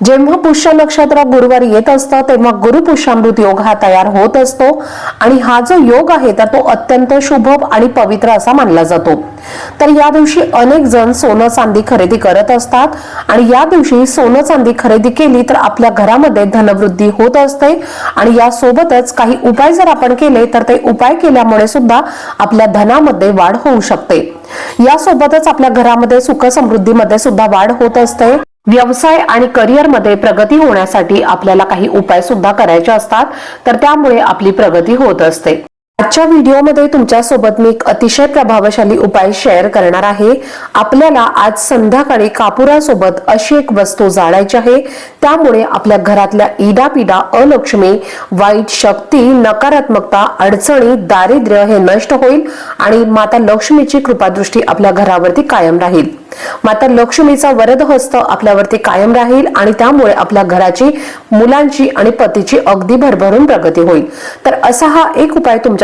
जेव्हा पुष्य नक्षत्र गुरुवार येत असतं तेव्हा गुरुपुष्यामृत योग हा तयार होत असतो. आणि हा जो योग आहे तर तो अत्यंत शुभ आणि पवित्र असा मानला जातो. तर या दिवशी अनेक जण सोनं चांदी खरेदी करत असतात. आणि या दिवशी सोनं चांदी खरेदी केली तर आपल्या घरामध्ये धनवृद्धी होत असते. आणि यासोबतच काही उपाय जर आपण केले तर ते उपाय केल्यामुळे सुद्धा आपल्या धनामध्ये वाढ होऊ शकते. यासोबतच आपल्या घरामध्ये सुख समृद्धीमध्ये सुद्धा वाढ होत असते. व्यवसाय आणि करिअरमध्ये प्रगती होण्यासाठी आपल्याला काही उपाय सुद्धा करायचे असतात तर त्यामुळे आपली प्रगती होत असते. आजच्या व्हिडिओमध्ये तुमच्यासोबत मी एक अतिशय प्रभावशाली उपाय शेअर करणार आहे. आपल्याला आज संध्याकाळी कापुरासोबत अशी एक वस्तू जाळायची आहे. त्यामुळे आपल्या घरातल्या इडापिडा अलक्ष्मी वाईट शक्ती नकारात्मकता अडचणी दारिद्र्य हे नष्ट होईल आणि माता लक्ष्मीची कृपादृष्टी आपल्या घरावरती कायम राहील. माता लक्ष्मीचा वरद हस्त आपल्यावरती कायम राहील आणि त्यामुळे आपल्या घराची मुलांची आणि पतीची अगदी भरभरून प्रगती होईल. तर असा हा एक उपाय तुमच्या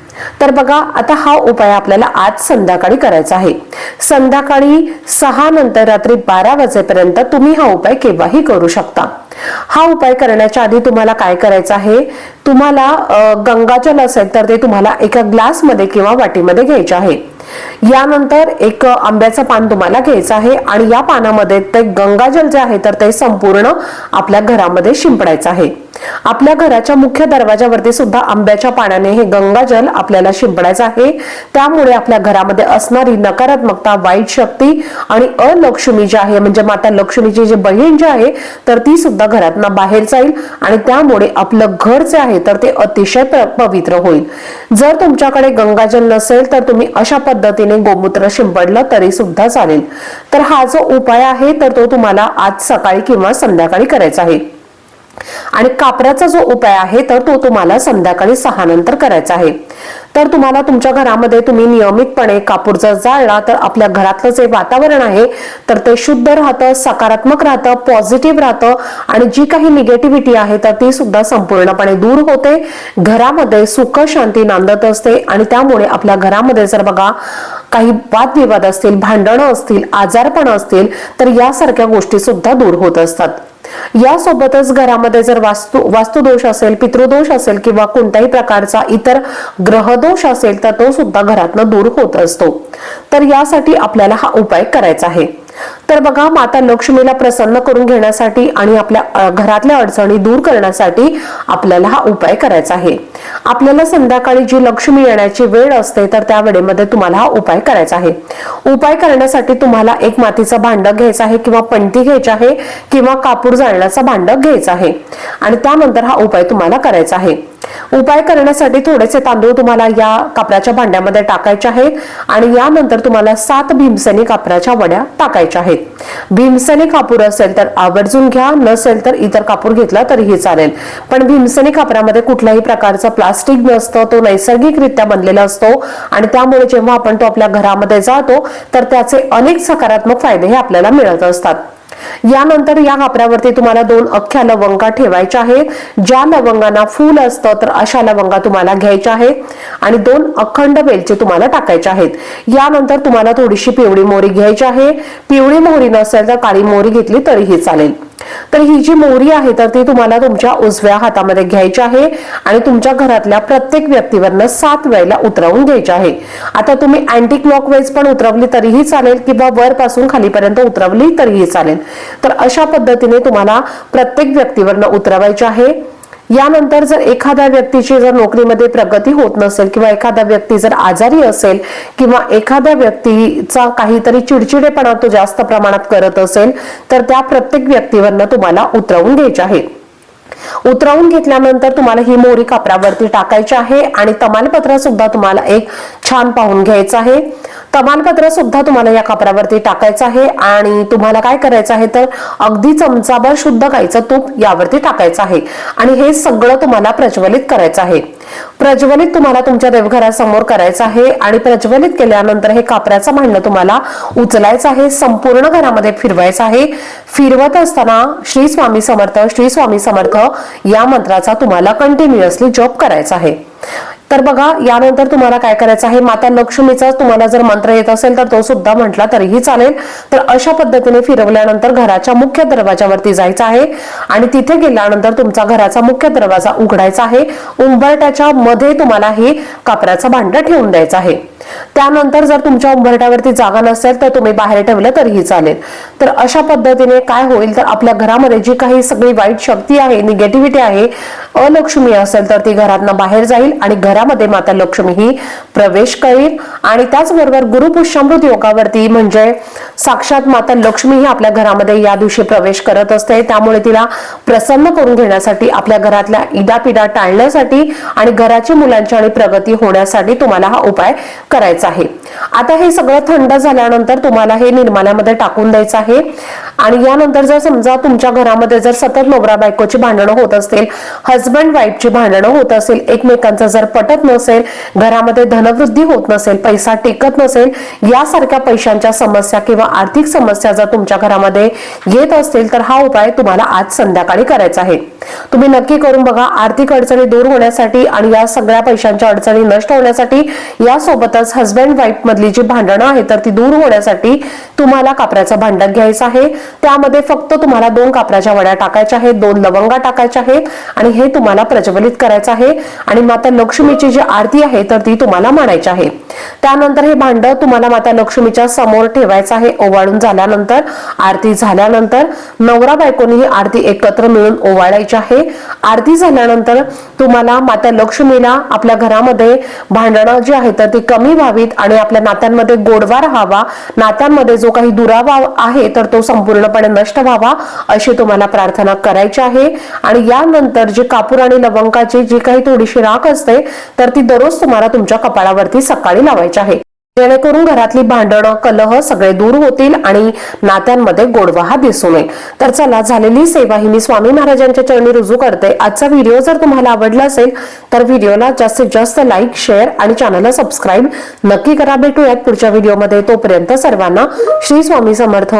तर बघा आता हा उपाय आपल्याला आज संध्याकाळी करायचा आहे. संध्याकाळी सहा नंतर रात्री बारा वाजेपर्यंत तुम्ही हा उपाय केव्हाही करू शकता. हा उपाय करण्याच्या आधी तुम्हाला काय करायचं आहे? तुम्हाला गंगाजल असेल तर ते तुम्हाला एका ग्लासमध्ये किंवा वाटीमध्ये घ्यायचे आहे. यानंतर एक आंब्याचं पान तुम्हाला घ्यायचं आहे आणि या पानामध्ये ते गंगाजल जे आहे तर ते संपूर्ण आपल्या घरामध्ये शिंपडायचं आहे. आपल्या घराच्या मुख्य दरवाजावरती सुद्धा आंब्याच्या पाण्याने हे गंगाजल आपल्याला शिंपडायचं आहे. त्यामुळे आपल्या घरामध्ये असणारी नकारात्मकता वाईट शक्ती आणि अलक्ष्मी जी आहे म्हणजे माता लक्ष्मीची जी बहीण जी आहे तर ती सुद्धा घरातनं बाहेर जाईल आणि त्यामुळे आपलं घर जे आहे तर ते अतिशय पवित्र होईल. जर तुमच्याकडे गंगाजल नसेल तर तुम्ही अशा पद्धतीने गोमूत्र शिंपडलं तरी सुद्धा चालेल. तर हा जो उपाय आहे तर तो तुम्हाला आज सकाळी किंवा संध्याकाळी करायचा आहे. आणि कापराचा जो उपाय आहे तर तो तुम्हाला संध्याकाळी सहा नंतर करायचा आहे. तर तुम्हाला तुमच्या घरामध्ये तुम्ही नियमितपणे कापूर जर जाळला तर आपल्या घरातलं जे वातावरण आहे तर ते शुद्ध राहतं सकारात्मक राहतं पॉझिटिव्ह राहतं आणि जी काही निगेटिव्हिटी आहे तर ती सुद्धा संपूर्णपणे दूर होते. घरामध्ये सुख शांती नांदत असते आणि त्यामुळे आपल्या घरामध्ये जर बघा काही वादविवाद असतील भांडणं असतील आजारपण असतील तर यासारख्या गोष्टी सुद्धा दूर होत असतात. यासोबतच घरामध्ये जर वास्तू वास्तुदोष असेल पितृदोष असेल किंवा कोणत्याही प्रकारचा इतर ग्रहदोष असेल तर तो सुद्धा घरातनं दूर होत असतो. तर यासाठी आपल्याला हा उपाय करायचा आहे. तर बघा माता लक्ष्मीला प्रसन्न करून घेण्यासाठी आणि आपल्या घरातल्या अडचणी दूर करण्यासाठी आपल्याला हा उपाय करायचा आहे. आपल्याला संध्याकाळी जी लक्ष्मी येण्याची वेळ असते तर त्या वेळेमध्ये तुम्हाला हा उपाय करायचा आहे. उपाय करण्यासाठी तुम्हाला एक मातीचं भांड घ्यायचं आहे किंवा पणती घ्यायची आहे किंवा कापूर जाळण्याचं भांड घ्यायचं आहे. आणि त्यानंतर हा उपाय तुम्हाला करायचा आहे. उपाय करण्यासाठी थोडेसे तांदूळ तुम्हाला या कापराच्या भांड्यामध्ये टाकायचे आहेत आणि यानंतर तुम्हाला सात भीमसेनी कापराच्या वड्या टाकायच्या आहेत. भीमसेनी कापूर असेल तर आवर्जून घ्या नसेल तर इतर कापूर घेतला तरीही चालेल. पण भीमसेनी कापरामध्ये कुठल्याही प्रकारचं प्लास्टिक नसतं तो नैसर्गिकरित्या बनलेला असतो आणि त्यामुळे जेव्हा आपण तो आपल्या घरामध्ये जातो तर त्याचे अनेक सकारात्मक फायदे हे आपल्याला मिळत असतात. यानंतर या कापरावरती तुम्हाला दोन अख्ख्या लवंगा ठेवायच्या आहेत. ज्या लवंगांना फूल असतं तर अशा लवंगा तुम्हाला घ्यायच्या आहेत. आणि दोन अखंड वेलचे तुम्हाला टाकायचे आहेत. यानंतर तुम्हाला थोडीशी पिवळी मोहरी घ्यायची आहे. पिवळी मोहरी नसेल तर काळी मोहरी घेतली तरीही चालेल. तर ही जी मोहरी आहे तर ती तुम्हाला तुमच्या उजव्या हातामध्ये घ्यायची आहे आणि तुमच्या घरातल्या प्रत्येक व्यक्तीवरनं सात वेळेला उतरवून घ्यायची आहे. आता तुम्ही अँटी क्लॉकवाईज पण उतरवली तरीही चालेल किंवा वरपासून खालीपर्यंत उतरवली तरीही चालेल. तर अशा पद्धतीने तुम्हाला प्रत्येक व्यक्तीवरनं उतरवायचे आहे. यानंतर जर एखाद्या व्यक्तीची जर नोकरीमध्ये प्रगती होत नसेल किंवा एखादा व्यक्ती जर आजारी असेल किंवा एखाद्या व्यक्तीचा काहीतरी चिडचिडेपणा तो जास्त प्रमाणात करत असेल तर त्या प्रत्येक व्यक्तीवरनं तुम्हाला उतरवून घ्यायचे आहे. उतरवून घेतल्यानंतर तुम्हाला ही मोरी कापरावरती टाकायची आहे आणि तमालपत्र सुद्धा तुम्हाला एक छान पाहून घ्यायचं आहे. तमालपत्र सुद्धा तुम्हाला या कापरावरती टाकायचं आहे आणि तुम्हाला काय करायचं आहे तर अगदी चमचाभर शुद्ध गाईचं तूप यावरती टाकायचं आहे. आणि हे सगळं तुम्हाला प्रज्वलित करायचं आहे. प्रज्वलित तुम्हाला तुमच्या देवघरासमोर करायचं आहे आणि प्रज्वलित केल्यानंतर हे कापऱ्याचं भांडणं तुम्हाला उचलायचं आहे. संपूर्ण घरामध्ये फिरवायचं आहे. फिरवत असताना श्री स्वामी समर्थ श्री स्वामी समर्थ या मंत्राचा तुम्हाला कंटिन्युअसली जॉब करायचा आहे. तर बघा यानंतर तुम्हाला काय करायचं आहे? माता लक्ष्मीचा तुम्हाला जर मंत्र येत असेल तर तो सुद्धा म्हटला तरीही चालेल. तर अशा पद्धतीने फिरवल्यानंतर घराच्या मुख्य दरवाजावरती जायचं आहे. आणि तिथे गेल्यानंतर तुमचा घराचा मुख्य दरवाजा उघडायचा आहे. उंबरट्याच्या मध्ये तुम्हाला हे कापराचं भांड ठेवून द्यायचं आहे. त्यानंतर जर तुमच्या उंबरट्यावरती जागा नसेल तर तुम्ही बाहेर ठेवलं तरीही चालेल. तर अशा पद्धतीने काय होईल तर आपल्या घरामध्ये जी काही सगळी वाईट शक्ती आहे निगेटिव्हिटी आहे अलक्ष्मी असेल तर ती घरातनं बाहेर जाईल आणि घरामध्ये माता लक्ष्मी ही प्रवेश करेल आणि त्याचबरोबर गुरुपुष्यामृत योगावरती म्हणजे साक्षात माता लक्ष्मी ही आपल्या घरामध्ये या दिवशी प्रवेश करत असते. त्यामुळे तिला प्रसन्न करून घेण्यासाठी आपल्या घरातल्या इडापिडा टाळण्यासाठी आणि घराची मुलांची आणि प्रगती होण्यासाठी तुम्हाला हा उपाय करायचा आहे. आता हे सगळं थंड झाल्यानंतर तुम्हाला हे निर्माल्यामध्ये टाकून द्यायचं आहे. आणि यानंतर जर समजा तुमच्या घरामध्ये जर सतत नवरा बायकोची भांडणं होत असतील हजबंड वाईफची भांडणं होत असेल एकमेकांचं जर पटत नसेल घरामध्ये धनवृद्धी होत नसेल पैसा टिकत नसेल यासारख्या पैशांच्या समस्या किंवा आर्थिक समस्या जर तुमच्या घरामध्ये येत असतील तर हा उपाय तुम्हाला आज संध्याकाळी करायचा आहे. तुम्ही नक्की करून बघा. आर्थिक अडचणी दूर होण्यासाठी आणि या सगळ्या पैशांच्या अडचणी नष्ट होण्यासाठी यासोबतच हस्बंड वाईफ मधली जी भांडणं आहेत तर ती दूर होण्यासाठी तुम्हाला कापराचं भांडण घ्यायचं आहे. त्यामध्ये फक्त तुम्हाला दोन कापराच्या वड्या टाकायच्या आहेत दोन लवंगा टाकायच्या आहेत आणि हे तुम्हाला प्रज्वलित करायचं आहे. आणि माता लक्ष्मीची जी आरती आहे तर ती तुम्हाला म्हणायची आहे. त्यानंतर हे भांड तुम्हाला माता लक्ष्मीच्या समोर ठेवायचं आहे. ओवाळून झाल्यानंतर आरती झाल्यानंतर नवरा बायकोनी ही आरती एकत्र मिळून ओवाळायची आहे. आरती झाल्यानंतर तुम्हाला माता लक्ष्मीला आपल्या घरामध्ये भांडणं जी आहेत तर ती कमी व्हावीत आणि आपल्या नात्यांमध्ये गोडवा राहावा नात्यांमध्ये जो काही दुरावा आहे तर तो संपूर्णपणे नष्ट व्हावा अशी तुम्हाला प्रार्थना करायची आहे. आणि यानंतर जी कापूर आणि लवंगाची जी काही थोडीशी राख असते तर ती दररोज तुम्हाला तुमच्या कपाळावरती सकाळी लावायचे आहे. जेणेकरून घरातली भांडणं कलह सगळे दूर होतील आणि नात्यांमध्ये गोडवा हा दिसून येईल तर चला झालेली सेवा ही मी स्वामी महाराजांच्या चरणी रुजू करते. आजचा व्हिडिओ जर तुम्हाला आवडला असेल तर व्हिडिओला जास्तीत जास्त लाईक शेअर आणि चॅनलला सबस्क्राईब नक्की करा. भेटूयात पुढच्या व्हिडिओमध्ये. तोपर्यंत सर्वांना श्री स्वामी समर्थ.